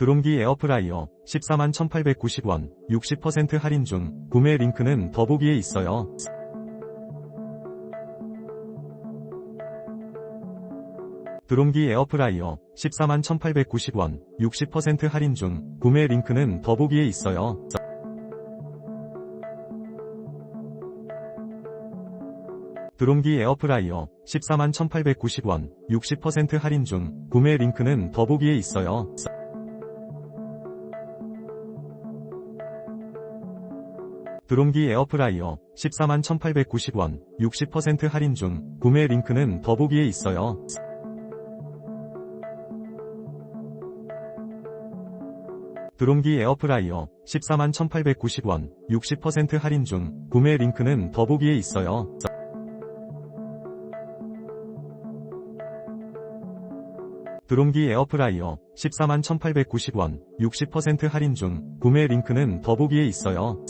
드론기 에어프라이어 14만 1890원 60% 할인 중 구매 링크는 더보기에 있어요. 드론기 에어프라이어 14만 1890원 60% 할인 중 구매 링크는 더보기에 있어요. 드론기 에어프라이어 14만 1890원 60% 할인 중 구매 링크는 더보기에 있어요. 드론기 에어프라이어 14만 1890원 60% 할인 중 구매 링크는 더보기에 있어요. 드론기 에어프라이어 14만 1890원 60% 할인 중 구매 링크는 더보기에 있어요. 드론기 에어프라이어 14만 1890원 60% 할인 중 구매 링크는 더보기에 있어요.